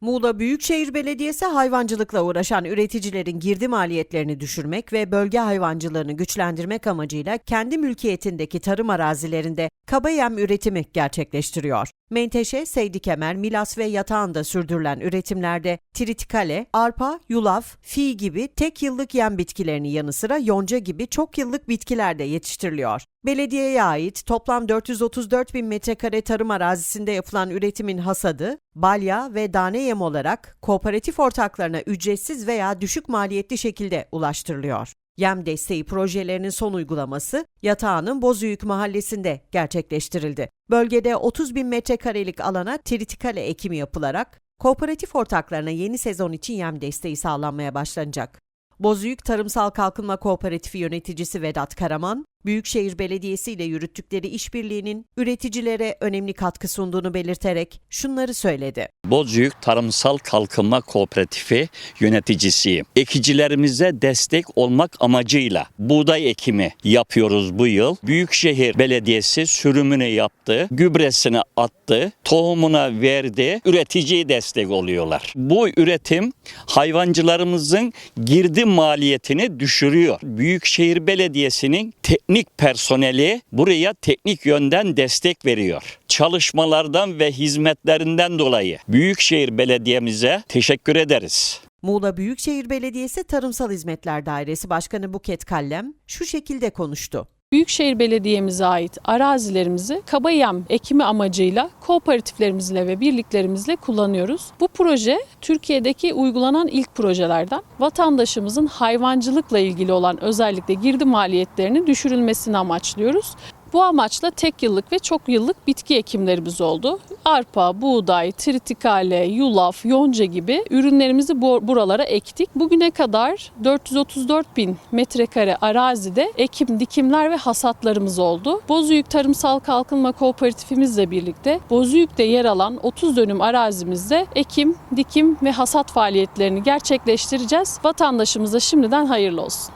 Muğla Büyükşehir Belediyesi hayvancılıkla uğraşan üreticilerin girdi maliyetlerini düşürmek ve bölge hayvancılığını güçlendirmek amacıyla kendi mülkiyetindeki tarım arazilerinde kaba yem üretimi gerçekleştiriyor. Menteşe, Seydi Kemer, Milas ve Yatağan'da sürdürülen üretimlerde tritikale, arpa, yulaf, fi gibi tek yıllık yem bitkilerinin yanı sıra yonca gibi çok yıllık bitkiler de yetiştiriliyor. Belediyeye ait toplam 434 bin metrekare tarım arazisinde yapılan üretimin hasadı, balya ve dane yem olarak kooperatif ortaklarına ücretsiz veya düşük maliyetli şekilde ulaştırılıyor. Yem desteği projelerinin son uygulaması Yatağan'ın Bozüyük mahallesinde gerçekleştirildi. Bölgede 30 bin metrekarelik alana tritikale ekimi yapılarak kooperatif ortaklarına yeni sezon için yem desteği sağlanmaya başlanacak. Bozüyük Tarımsal Kalkınma Kooperatifi yöneticisi Vedat Karaman, Büyükşehir Belediyesi ile yürüttükleri işbirliğinin üreticilere önemli katkı sunduğunu belirterek şunları söyledi. Bozüyük Tarımsal Kalkınma Kooperatifi yöneticisiyim. Ekicilerimize destek olmak amacıyla buğday ekimi yapıyoruz bu yıl. Büyükşehir Belediyesi sürümünü yaptı, gübresini attı, tohumuna verdi, üreticiye destek oluyorlar. Bu üretim hayvancılarımızın girdi maliyetini düşürüyor. Büyükşehir Belediyesi'nin teknik personeli buraya teknik yönden destek veriyor. Çalışmalardan ve hizmetlerinden dolayı Büyükşehir Belediye'mize teşekkür ederiz. Muğla Büyükşehir Belediyesi Tarımsal Hizmetler Dairesi Başkanı Buket Kallem şu şekilde konuştu. Büyükşehir Belediye'mize ait arazilerimizi kaba yem ekimi amacıyla kooperatiflerimizle ve birliklerimizle kullanıyoruz. Bu proje Türkiye'deki uygulanan ilk projelerden. Vatandaşımızın hayvancılıkla ilgili olan özellikle girdi maliyetlerinin düşürülmesini amaçlıyoruz. Bu amaçla tek yıllık ve çok yıllık bitki ekimlerimiz oldu. Arpa, buğday, tritikale, yulaf, yonca gibi ürünlerimizi bu- buralara ektik. Bugüne kadar 434 bin metrekare arazide ekim, dikimler ve hasatlarımız oldu. Bozüyük Tarımsal Kalkınma Kooperatifimizle birlikte Bozüyük'te yer alan 30 dönüm arazimizde ekim, dikim ve hasat faaliyetlerini gerçekleştireceğiz. Vatandaşımıza şimdiden hayırlı olsun.